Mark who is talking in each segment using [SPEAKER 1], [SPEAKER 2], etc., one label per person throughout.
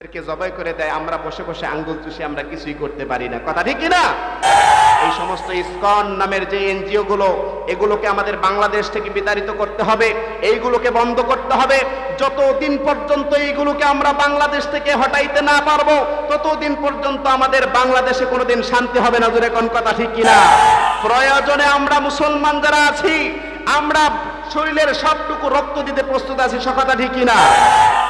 [SPEAKER 1] কে জবাই করে দেয়, আমরা বসে বসে আঙ্গুল চুষে আমরা কিছুই করতে পারি না। কথা ঠিক না এই সমস্ত ইসকন নামের যে এনজিও গুলো এগুলোকে আমাদের বাংলাদেশ থেকে বিতাড়িত করতে হবে, এইগুলোকে বন্ধ করতে হবে। যতদিন পর্যন্ত এইগুলোকে আমরা বাংলাদেশ থেকে হটাইতে না পারব, ততদিন পর্যন্ত আমাদের বাংলাদেশে কোনোদিন শান্তি হবে না। জোরে কোন কথা ঠিক কিনা? প্রয়োজনে আমরা মুসলমান যারা আছি, আমরা শরীরের সবটুকু রক্ত দিতে প্রস্তুত আছি। সকথা ঠিক কিনা?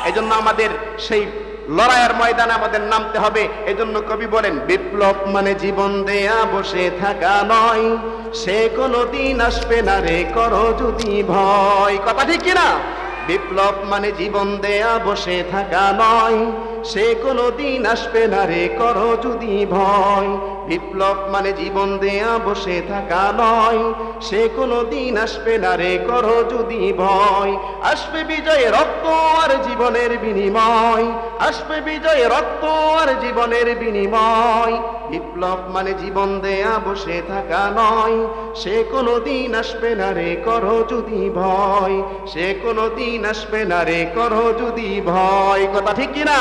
[SPEAKER 1] এই জন্য আমাদের সেই লড়াইয়ের ময়দানে আমাদের নামতে হবে। এজন্য কবি বলেন, বিপ্লব মানে জীবন দেয়া, বসে থাকা নয়। সে কোনো দিন আসবে না রে, করো যদি ভয়। কথা ঠিক কিনা? বিপ্লব মানে জীবন দেয়া, বসে থাকা নয়। সে কোনো দিন আসবে না রে, করো যদি ভয়। বিপ্লব মানে জীবন দেয়া, বসে থাকা নয়। সে কোনো দিন আসবে না রে, করো যদি ভয়। আসবে বিজয় রক্ত আর জীবনের বিনিময়। আসবে বিজয় রক্ত আর জীবনের বিনিময়। বিপ্লব মানে জীবন দেয়া, বসে থাকা নয়। সে কোনো দিন আসবে না রে, করো যদি ভয়। সে কোনো দিন আসবে না রে, করো যদি ভয়। কথা ঠিক কিনা?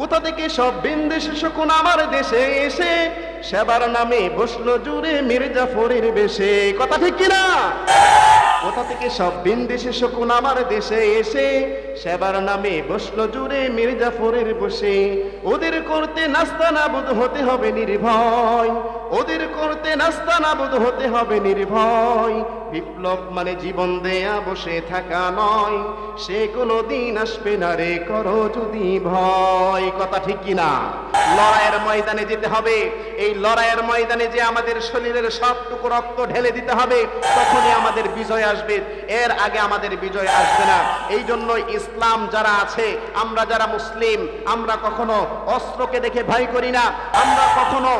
[SPEAKER 1] কোথা থেকে সব বিন্দেশে শকুন আমার দেশে এসে? সেবার নামে বসল জুড়ে মির্জাফরের বেশে। কথা ঠিক কিনা? কোথা থেকে সব বিন্দেশে শকুন আমার দেশে এসে? সেবার নামে বসল জুড়ে মির্জাফরের বসে। ওদের করতে নাস্তা নাবুদ হতে হবে নির্ভয়। ওদের করতে নাস্তা নাবুদ হতে হবে নির্ভয়। বিপ্লব মানে জীবন দেয়া, বসে থাকা নয়। সে কোনো দিন আসবে না রে, করো যদি ভয়। কথা ঠিক কিনা লড়াইয়ের ময়দানে যেতে হবে। এই লড়াইয়ের ময়দানে যে আমাদের শরীরের সবটুকু রক্ত ঢেলে দিতে হবে, তখনই আমাদের বিজয় আসবে। এর আগে আমাদের বিজয় আসবে না। এই জন্য ইসলাম যারা আছে, আমরা যারা মুসলিম, আমরা কখনো অস্ত্রকে দেখে ভয় করি না। আমরা কখনো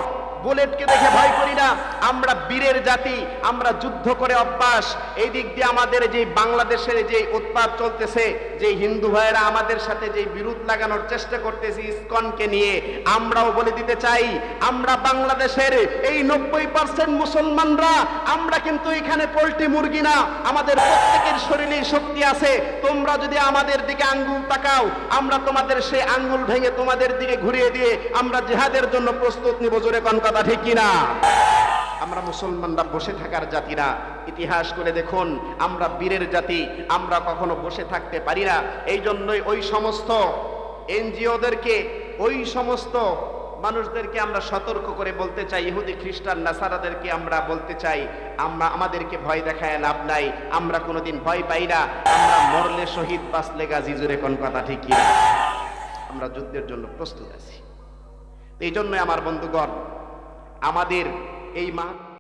[SPEAKER 1] বুলেটকে দেখে ভয় করি না। আমরা বীরের জাতি, আমরা যুদ্ধ করে অভ্যাস। এই দিক দিয়ে আমাদের যে বাংলাদেশের যে উৎপাদ চলতেছে, যে হিন্দু ভাইয়েরা আমাদের সাথে যে বিরোধ লাগানোর চেষ্টা করতেছে ইসকনকে নিয়ে, আমরাও বলে দিতে চাই, আমরা বাংলাদেশের এই নব্বই পার্সেন্ট মুসলমানরা, আমরা কিন্তু এখানে পোল্ট্রি মুরগি না, আমাদের প্রত্যেকের শরীরে শক্তি আছে। তোমরা যদি আমাদের দিকে আঙ্গুল তাকাও, আমরা তোমাদের সেই আঙ্গুল ভেঙে তোমাদের দিকে ঘুরিয়ে দিয়ে আমরা জেহাদের জন্য প্রস্তুত নিব জোরে কোন কথা ঠিক কিনা? আমরা মুসলমানরা বসে থাকার জাতি না। ইতিহাস করে দেখুন, আমরা বীরের জাতি, আমরা কখনো বসে থাকতে পারি না। এই জন্যই ওই সমস্ত এনজিওদেরকে, ওই সমস্ত মানুষদেরকে আমরা সতর্ক করে বলতে চাই, ইহুদি, খ্রিস্টান, নাসারাদেরকে আমরা বলতে চাই, আমরা আমাদেরকে ভয় দেখায় লাভ নাই, আমরা কোনোদিন ভয় পাই না, আমরা মরলে শহীদ, বাঁচলে গাজী জুড়ে কোন কথা ঠিক আমরা যুদ্ধের জন্য প্রস্তুত আছি। এই জন্যই আমার বন্ধুগণ আমাদের এই মা